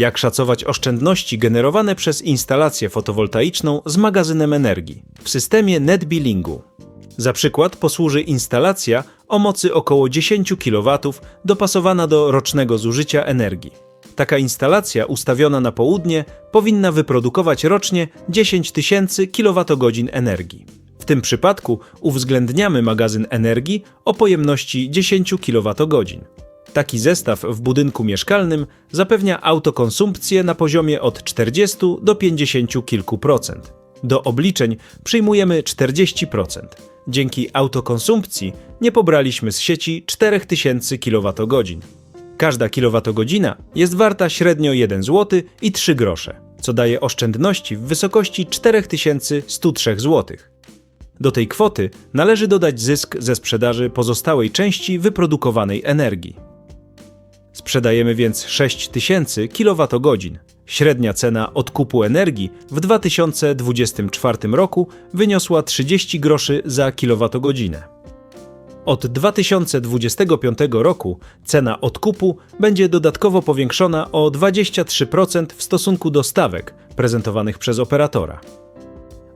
Jak szacować oszczędności generowane przez instalację fotowoltaiczną z magazynem energii w systemie NetBillingu? Za przykład posłuży instalacja o mocy około 10 kW dopasowana do rocznego zużycia energii. Taka instalacja ustawiona na południe powinna wyprodukować rocznie 10 tysięcy kWh energii. W tym przypadku uwzględniamy magazyn energii o pojemności 10 kWh. Taki zestaw w budynku mieszkalnym zapewnia autokonsumpcję na poziomie od 40 do 50 kilku procent. Do obliczeń przyjmujemy 40%. Dzięki autokonsumpcji nie pobraliśmy z sieci 4000 kWh. Każda kilowatogodzina jest warta średnio 1 zł i 3 grosze, co daje oszczędności w wysokości 4103 zł. Do tej kwoty należy dodać zysk ze sprzedaży pozostałej części wyprodukowanej energii. Sprzedajemy więc 6000 kWh. Średnia cena odkupu energii w 2024 roku wyniosła 30 groszy za kilowatogodzinę. Od 2025 roku cena odkupu będzie dodatkowo powiększona o 23% w stosunku do stawek prezentowanych przez operatora.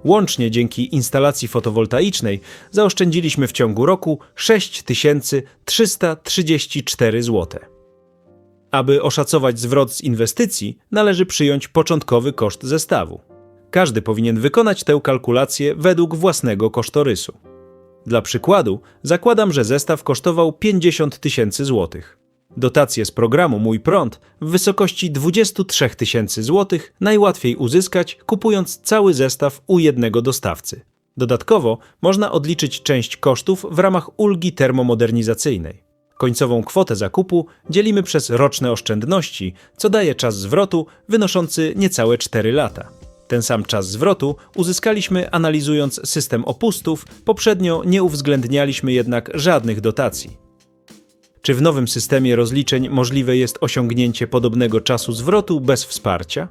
Łącznie dzięki instalacji fotowoltaicznej zaoszczędziliśmy w ciągu roku 6334 zł. Aby oszacować zwrot z inwestycji, należy przyjąć początkowy koszt zestawu. Każdy powinien wykonać tę kalkulację według własnego kosztorysu. Dla przykładu, zakładam, że zestaw kosztował 50 tysięcy złotych. Dotacje z programu Mój Prąd w wysokości 23 tysięcy złotych najłatwiej uzyskać, kupując cały zestaw u jednego dostawcy. Dodatkowo można odliczyć część kosztów w ramach ulgi termomodernizacyjnej. Końcową kwotę zakupu dzielimy przez roczne oszczędności, co daje czas zwrotu wynoszący niecałe 4 lata. Ten sam czas zwrotu uzyskaliśmy analizując system opustów, poprzednio nie uwzględnialiśmy jednak żadnych dotacji. Czy w nowym systemie rozliczeń możliwe jest osiągnięcie podobnego czasu zwrotu bez wsparcia?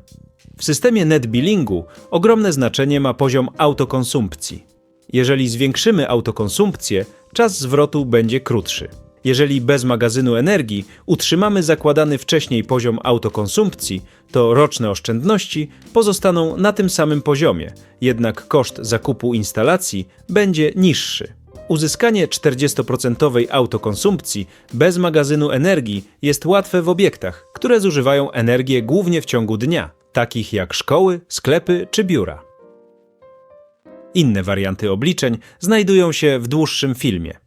W systemie netbillingu ogromne znaczenie ma poziom autokonsumpcji. Jeżeli zwiększymy autokonsumpcję, czas zwrotu będzie krótszy. Jeżeli bez magazynu energii utrzymamy zakładany wcześniej poziom autokonsumpcji, to roczne oszczędności pozostaną na tym samym poziomie, jednak koszt zakupu instalacji będzie niższy. Uzyskanie 40% autokonsumpcji bez magazynu energii jest łatwe w obiektach, które zużywają energię głównie w ciągu dnia, takich jak szkoły, sklepy czy biura. Inne warianty obliczeń znajdują się w dłuższym filmie.